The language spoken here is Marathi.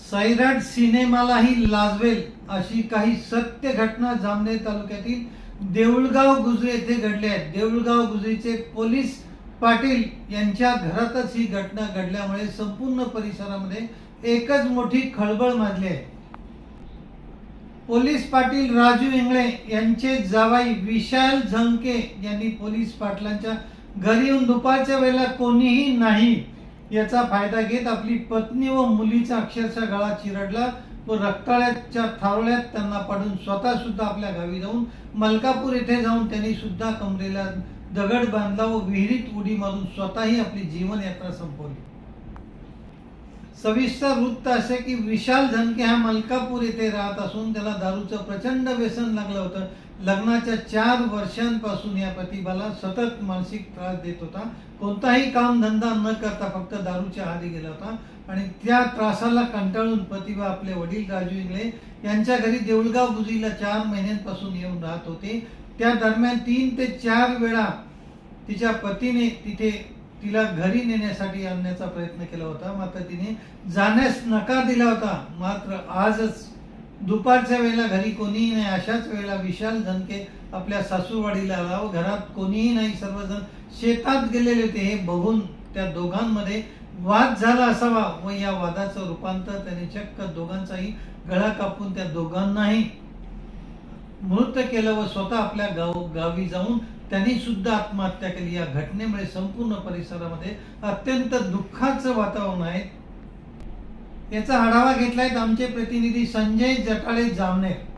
सैराट सिनेमालाही लाजवेल अशी काही सत्य घटना जामनेर तालुक्यातील देऊळगाव गुजरे येथे घडली आहे देऊळगाव गुजरीचे पोलीस पाटील यांच्या घरातच ही घटना घडल्यामुळे संपूर्ण परिसरामध्ये एकच मोठी खळबळ माजली आहे. पोलीस पाटील राजू इंगळे यांचे जावाई विशाल झंके यांनी पोलीस पाटलांच्या घरी येऊन दुपारच्या वेळेला कोणीही नाही. याचा फायदा घेत आपली पत्नी व मुलीचा अक्षरशः गळा चिरडला. व रक्ताळ्याच्या थारोळ्यात त्यांना पाडून स्वतः सुद्धा आपल्या गावी जाऊन मलकापूर येथे जाऊन त्यांनी सुद्धा कमरेला दगड बांधला व विहिरीत उडी मारून स्वतःही आपली जीवनयात्रा संपवली. सविस्तर वृत्त असे की विशाल झनके हा मलकापूर येथे राहत असून त्याला दारूचं प्रचंड व्यसन लागलं होतं. लग्नाच्या चार वर्षांपासून या प्रतिभाला सतत मानसिक त्रास देत होता. कोणताही काम धंदा न करता फक्त दारूच्या आधी गेला होता. आणि त्या त्रासाला कंटाळून प्रतिभा आपले वडील राजू इंगळे यांच्या घरी देऊळगाव बुजीला चार महिन्यांपासून येऊन राहत होते. त्या दरम्यान तीन ते चार वेळा तिच्या पतीने तिथे तिला घरी नेण्यासाठी आणण्याचा प्रयत्न केला होता. मात्र तिने जाण्यास नकार दिला होता. मात्र आजच दुपारच्या वेळेला घरी कोणीही नाही. अशाच वेळेला विशाल धनके आपल्या सासूवाडीला आला व घरात कोणीही नाही. सर्वजण शेतात गेलेले होते. हे बघून त्या दोघांमध्ये वाद झाला असावा व या वादाचं रूपांतर त्याने चक्क दोघांचाही गळा कापून त्या दोघांनाही मृत केलं व स्वतः आपल्या गाव गावी जाऊन त्यांनी सुद्धा आत्महत्या केली. या घटनेमुळे संपूर्ण परिसरामध्ये अत्यंत दुःखाचं वातावरण आहे. याचा आढावा घेतलाय आमचे प्रतिनिधी संजय जटाळे जामनेर.